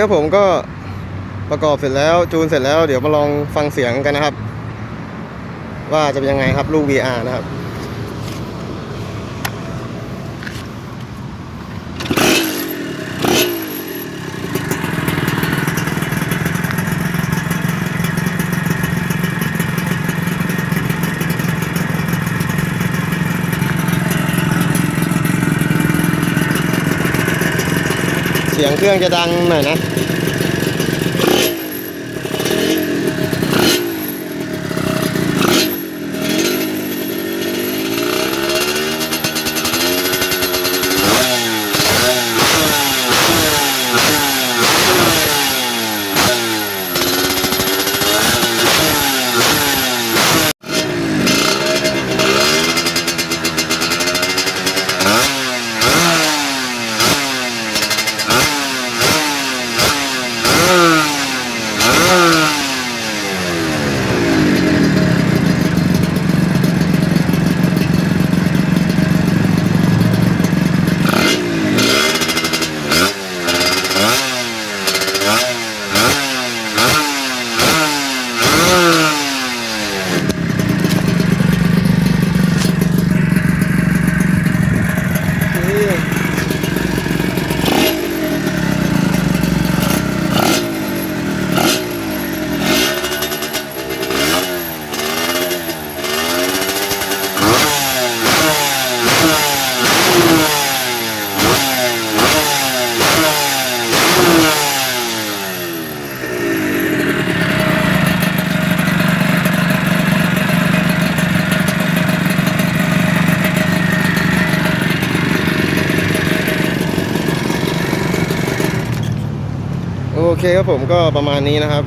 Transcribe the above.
ครับผมก็ประกอบเสร็จแล้วจูนเสร็จแล้วเดี๋ยวมาลองฟังเสียงกันนะครับ ว่าจะเป็นยังไงครับลูก VR นะครับ เสียงเครื่องจะดังหน่อยนะ โอเคครับผมก็ประมาณนี้นะครับ